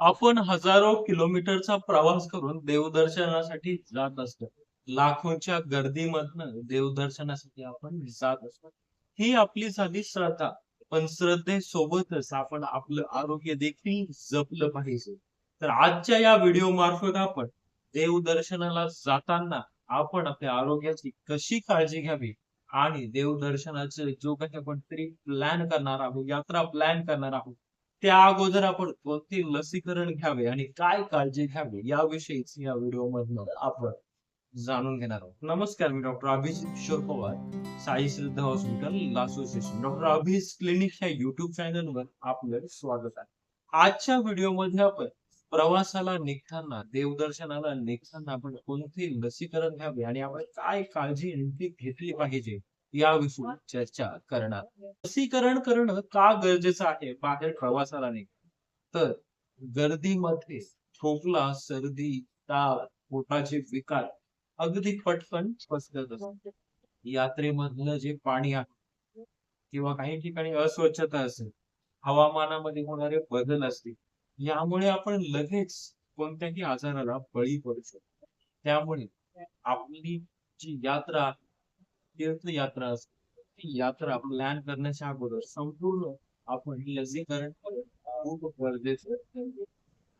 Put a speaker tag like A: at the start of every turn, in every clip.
A: आपण हजारो किलोमीटरचा प्रवास करून देवदर्शनासाठी जात असतो. लाखोंच्या गर्दीमधनं देवदर्शनासाठी आपण जात असतो. ही आपली साधी श्रद्धा. पण श्रद्धेसोबतच आपण आपलं आरोग्य देखील जपलं पाहिजे. तर आजच्या या व्हिडिओ मार्फत आपण देवदर्शनाला जाताना आपण आपल्या आरोग्याची कशी काळजी घ्यावी आणि देवदर्शनाचे जो काही आपण तरी प्लॅन करणार आहोत यात्रा प्लॅन करणार आहोत त्या अगोदर आपण कोणते लसीकरण घ्यावे आणि काय काळजी घ्यावी याविषयीच या व्हिडिओ मधनं आपण जाणून घेणार आहोत. नमस्कार मी doctor Abhijit Kishor Pawar Sai Shraddha hospital association doctor Abhij clinic ह्या युट्यूब चॅनलवर आपलं स्वागत आहे. आजच्या व्हिडिओमध्ये आपण प्रवासाला निघताना देवदर्शनाला निघताना आपण कोणते लसीकरण घ्यावे आणि आपण काय काळजी नेमकी घेतली पाहिजे याविषयी चर्चा करणार. लसीकरण करणं का गरजेचं आहे? बाहेर प्रवासाला निघ तर गर्दीमध्ये खोकला सर्दी ताप पोटाचे विकार अगदी पटकन पसरत असतात. यात्रेमधलं जे पाणी आहे किंवा काही ठिकाणी अस्वच्छता असेल हवामानामध्ये होणारे बदल असतील यामुळे आपण लगेच कोणत्याही आजाराला बळी पडू शकतो. त्यामुळे आपली जी यात्रा आहे, तीर्थयात्रा असते. ती यात्रा प्लॅन करण्याच्या अगोदर संपूर्ण आपण लसीकरण खूप गरजेचं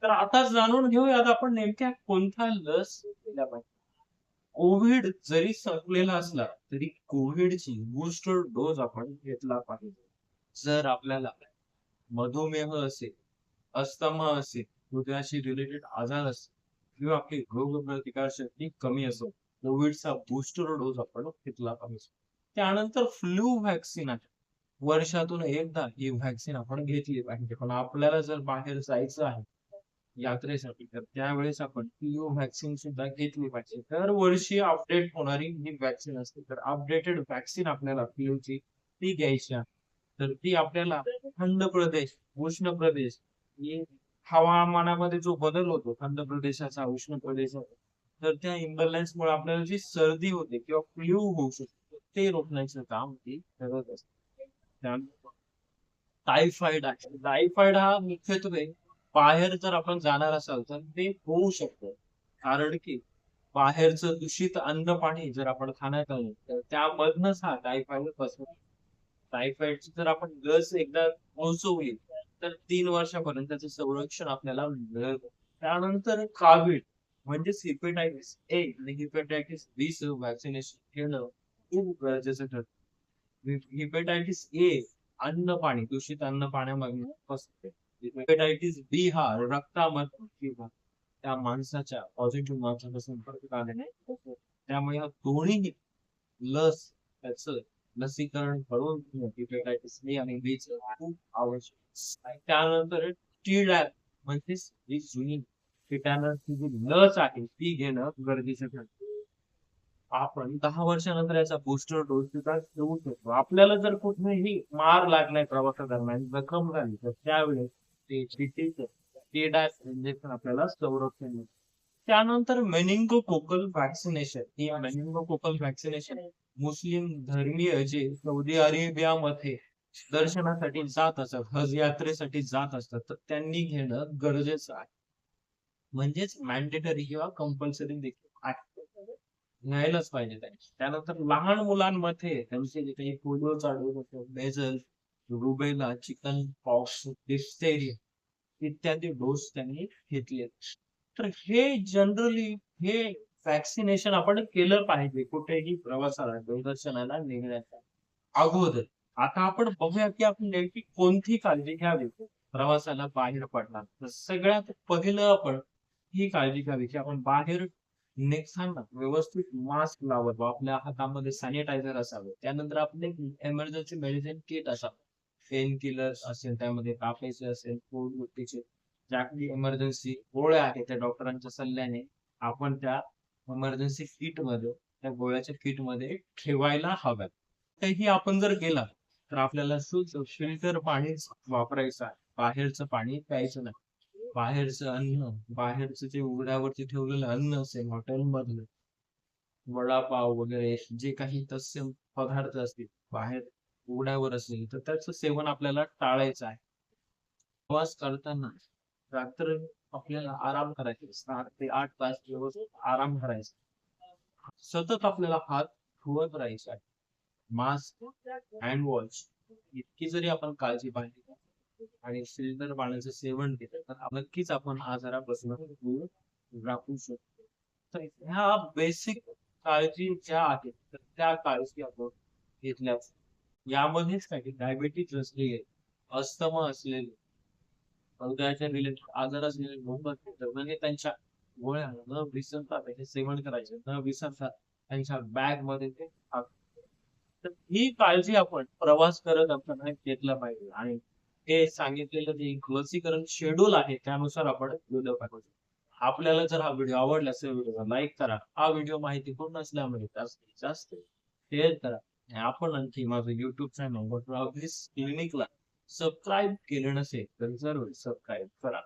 A: तर आता जाणून घेऊयात आपण नेमक्या कोणत्या लस दिल्या पाहिजे. कोविड जरी संपलेला असला तरी कोविडची बूस्टर डोस आपण घेतला पाहिजे. जर आपल्याला मधुमेह असेल अस्थमा असेल हृदयाशी रिलेटेड आजार असेल किंवा आपली रोगप्रतिकार शक्ती कमी असेल कोविडचा बूस्टर डोस आपण घेतला पाहिजे. त्यानंतर फ्लू व्हॅक्सिन आहे. वर्षातून एकदा ही व्हॅक्सिन आपण घेतली पाहिजे. पण आपल्याला जर बाहेर जायचं आहे यात्रेसाठी तर त्यावेळेस आपण फ्लू व्हॅक्सिन सुद्धा घेतली पाहिजे. दरवर्षी अपडेट होणारी ही व्हॅक्सिन असते. तर अपडेटेड व्हॅक्सिन आपल्याला फ्लूची ती घ्यायची आहे. तर ती आपल्याला थंड प्रदेश उष्ण प्रदेश हवामानामध्ये जो बदल होतो थंड प्रदेशाचा उष्ण प्रदेशाचा तर त्या इम्बॅलन्स मुळे आपल्याला जी सर्दी होते किंवा फ्लू होऊ शकतो ते रोखण्याचं काम ती करत असते टायफॉइड आहे. टायफॉइड हा मुख्यत्वे बाहेर जर आपण जाणार असाल तर ते होऊ शकतं. कारण की बाहेरचं दूषित अन्न पाणी जर आपण खाण्यात आलं तर त्यामधनच हा टायफॉइड पसरतो. टायफॉइडची जर आपण लस एकदा पोहोचवली तर तीन वर्षापर्यंत त्याचं संरक्षण आपल्याला मिळतं. त्यानंतर कावीड म्हणजेच हिपेटायटिस ए आणि हिपेटायटिस बी च व्हॅक्सिनेशन घेणं खूप गरजेचं ठरतं हिपेटायटिस ए अन्न पाणी दूषित अन्न पाण्यामध्ये पसरते. हिपेटायटिस बी हा रक्तामध्ये किंवा त्या माणसाच्या पॉझिटिव्ह माणसाचा संपर्क आल्याने त्यामुळे हा दोन्ही लस त्याच लसीकरण करून हिपेटायटिस बी आणि बी च खूप आवश्यक आहे. त्यानंतर टी लॅब म्हणजेच जी जुनी टिटॅनसची जी लस आहे ती घेणं गरजेचं ठरतं. आपण दहा वर्षानंतर याचा बूस्टर डोस सुद्धा घेऊ शकतो. आपल्याला जर कुठेही मार लागलाय प्रवासादरम्यान जखम झाली तर त्यावेळेस ते TT टी डॅश इंजेक्शन आपल्याला संरक्षण त्यानंतर मेनिंगो कोकल व्हॅक्सिनेशन ही मेनिंगोकोकल व्हॅक्सिनेशन मुस्लिम धर्मीय जे सौदी अरेबियामध्ये दर्शनासाठी जात असतात हज यात्रेसाठी जात असतात तर त्यांनी घेणं गरजेचं आहे. म्हणजेच मॅन्डेटरी किंवा कंपल्सरी देखील आहे घ्यायलाच पाहिजे त्यांनी त्यानंतर लहान मुलांमध्ये त्यांचे जे काही पोलिओ चालू बेझल रुबेला चिकन पॉक्स डिप्थेरिया इत्यादी डोस त्यांनी घेतले. तर हे जनरली हे वॅक्सिनेशन आपण केलं पाहिजे कुठेही प्रवासाला दूरदर्शनाला निघण्याच्या अगोदर. आता आपण बघूया की आपण नेमकी कोणती काळजी घ्यावी प्रवासाला बाहेर पडणार. तर सगळ्यात पहिलं आपण ही काळजी घ्यावी की आपण बाहेर निघताना व्यवस्थित मास्क लावत आपल्या हातामध्ये सॅनिटायझर असावं. त्यानंतर आपले एमर्जन्सी मेडिसिन किट असावं. पेन किलर असेल त्यामध्ये कापायचे असेल पोटदुखीचे ज्या काही इमर्जन्सी गोळ्या आहेत त्या डॉक्टरांच्या सल्ल्याने आपण त्या इमर्जन्सी किटमध्ये त्या गोळ्याच्या किटमध्ये ठेवायला हव्यात. तेही आपण जर गेला तर आपल्याला शुद्ध फिल्टर पाणीच वापरायचं आहे. बाहेरचं पाणी प्यायचं नाही. बाहेरचं अन्न बाहेरचं जे उघड्यावरती ठेवलेलं अन्न असेल हॉटेलमधलं वडापाव वगैरे जे काही तस्य पदार्थ असतील बाहेर उघड्यावर असेल तर त्याचं सेवन आपल्याला टाळायचं आहे. प्रवास करताना रात्र आपल्याला आराम करायचा सात ते आठ तास व्यवस्थित आराम करायचा. सतत आपल्याला हात धुवत राहायचा आहे. मास्क हँड वॉश इतकी जरी आपण काळजी पाहिली आणि सिलेंडर पाण्याचं सेवन केलं तर नक्कीच आपण आजारापासून दूर राखू शकतो. तर ह्या बेसिक काळजी ज्या आहेत तर त्या काळजी आपण घेतल्या यामध्येच काही डायबेटीज असलेले अस्थमा असलेले हृदयाच्या रिलेटेड आजार असलेले लोक म्हणजे त्यांच्या गोळ्या न विसरता त्याचे सेवन करायचे न विसरता त्यांच्या बॅगमध्ये ते तर ही काळजी आपण प्रवास करत असताना घेतला पाहिजे. आणि हे सांगितलेलं जे लसीकरण शेड्यूल आहे त्यानुसार आपण व्हिडिओ पाठवतो आपल्याला जर हा व्हिडिओ आवडला असेल व्हिडिओ लाईक करा. हा व्हिडिओ माहितीपूर्ण असल्यामुळे जास्तीत जास्त शेअर करा. आपण आणखी माझं युट्यूब चॅनल क्लिनिकला सबस्क्राईब केलं नसेल तर जरूर सबस्क्राईब करा.